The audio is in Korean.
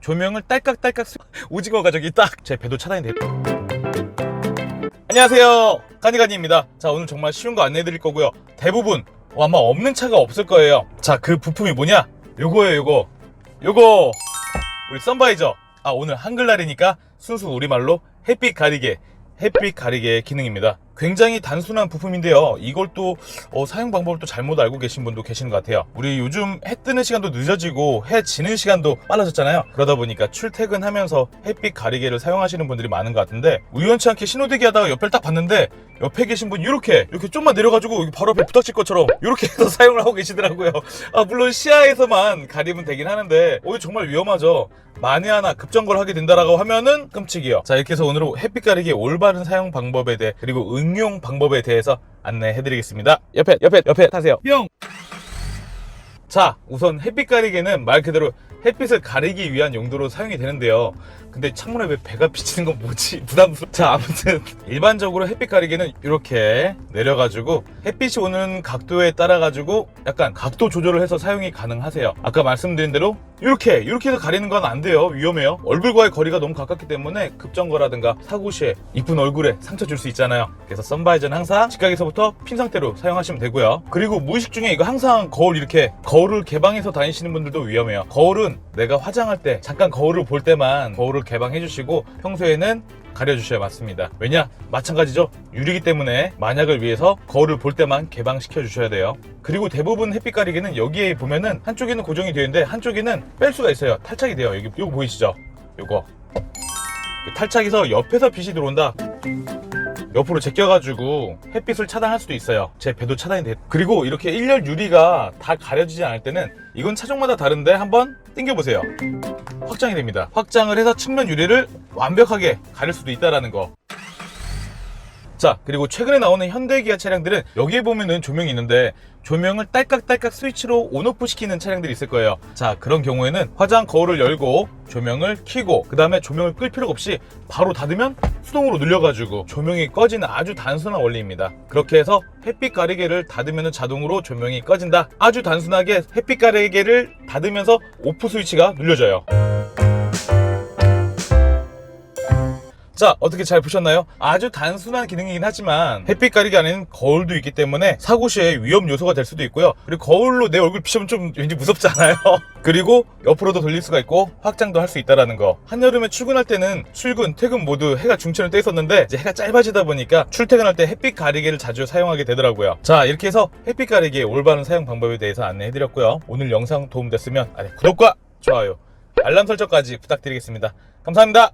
조명을 딸깍딸깍 스- 오징어 가족이 딱 제 배도 차단이 됐 안녕하세요. 까니가니입니다. 자 오늘 정말 쉬운 거 안내해 드릴 거고요. 대부분 어, 아마 없는 차가 없을 거예요. 자 그 부품이 뭐냐? 요거예요 요거. 요거! 우리 썬바이저. 아 오늘 한글날이니까 순수 우리말로 햇빛 가리개 햇빛 가리개의 기능입니다 굉장히 단순한 부품인데요. 이걸 또 어, 사용 방법을 또 잘못 알고 계신 분도 계시는 것 같아요. 우리 요즘 해 뜨는 시간도 늦어지고 해 지는 시간도 빨라졌잖아요. 그러다 보니까 출퇴근하면서 햇빛 가리개를 사용하시는 분들이 많은 것 같은데 우연치 않게 신호대기 하다가 옆을 딱 봤는데 옆에 계신 분이 이렇게 이렇게 좀만 내려가지고 바로 앞에 부닥칠 것처럼 이렇게 해서 사용을 하고 계시더라고요. 아 물론 시야에서만 가리면 되긴 하는데 어, 이거 정말 위험하죠. 만에 하나 급정거를 하게 된다라고 하면은 끔찍이요. 자, 이렇게 해서 오늘은 햇빛 가리기 올바른 사용 방법에 대해 그리고 응용 방법에 대해서 안내해 드리겠습니다. 옆에 옆에 옆에 타세요. 뿅. 자, 우선 햇빛 가리개는 말 그대로 햇빛을 가리기 위한 용도로 사용이 되는데요. 근데 창문에 왜 배가 비치는 건 뭐지? 부담스러워. 자, 아무튼 일반적으로 햇빛 가리개는 이렇게 내려가지고 햇빛이 오는 각도에 따라 가지고 약간 각도 조절을 해서 사용이 가능하세요. 아까 말씀드린 대로 이렇게 이렇게 해서 가리는 건 안 돼요. 위험해요. 얼굴과의 거리가 너무 가깝기 때문에 급정거라든가 사고 시에 이쁜 얼굴에 상처 줄 수 있잖아요. 그래서 선바이저는 항상 직각에서부터 핀 상태로 사용하시면 되고요. 그리고 무의식 중에 이거 항상 거울 이렇게 거울을 개방해서 다니시는 분들도 위험해요. 거울은 내가 화장할 때 잠깐 거울을 볼 때만 거울을 개방해 주시고 평소에는 가려주셔야 맞습니다. 왜냐? 마찬가지죠. 유리기 때문에 만약을 위해서 거울을 볼 때만 개방시켜 주셔야 돼요. 그리고 대부분 햇빛 가리개는 여기에 보면은 한쪽에는 고정이 되어 있는데 한쪽에는 뺄 수가 있어요. 탈착이 돼요. 여기 이거 보이시죠? 요거 탈착해서 옆에서 빛이 들어온다. 옆으로 제껴가지고 햇빛을 차단할 수도 있어요. 제 배도 차단이 돼. 그리고 이렇게 일렬 유리가 다 가려지지 않을 때는 이건 차종마다 다른데 한번 당겨보세요. 확장이 됩니다. 확장을 해서 측면 유리를 완벽하게 가릴 수도 있다라는 거. 자, 그리고 최근에 나오는 현대기아 차량들은 여기에 보면은 조명이 있는데 조명을 딸깍딸깍 스위치로 온오프 시키는 차량들이 있을 거예요. 자, 그런 경우에는 화장 거울을 열고 조명을 켜고 그 다음에 조명을 끌 필요가 없이 바로 닫으면 수동으로 눌려가지고 조명이 꺼지는 아주 단순한 원리입니다. 그렇게 해서 햇빛 가리개를 닫으면 자동으로 조명이 꺼진다. 아주 단순하게 햇빛 가리개를 닫으면서 오프 스위치가 눌려져요. 자 어떻게 잘 보셨나요? 아주 단순한 기능이긴 하지만 햇빛 가리개 안에는 거울도 있기 때문에 사고 시에 위험 요소가 될 수도 있고요. 그리고 거울로 내 얼굴 비추면 좀 왠지 무섭잖아요. 그리고 옆으로도 돌릴 수가 있고 확장도 할 수 있다라는 거. 한여름에 출근할 때는 출근 퇴근 모두 해가 중천을 떠 있었는데 이제 해가 짧아지다 보니까 출퇴근할 때 햇빛 가리개를 자주 사용하게 되더라고요. 자 이렇게 해서 햇빛 가리개의 올바른 사용 방법에 대해서 안내해드렸고요. 오늘 영상 도움됐으면 아래 구독과 좋아요 알람 설정까지 부탁드리겠습니다. 감사합니다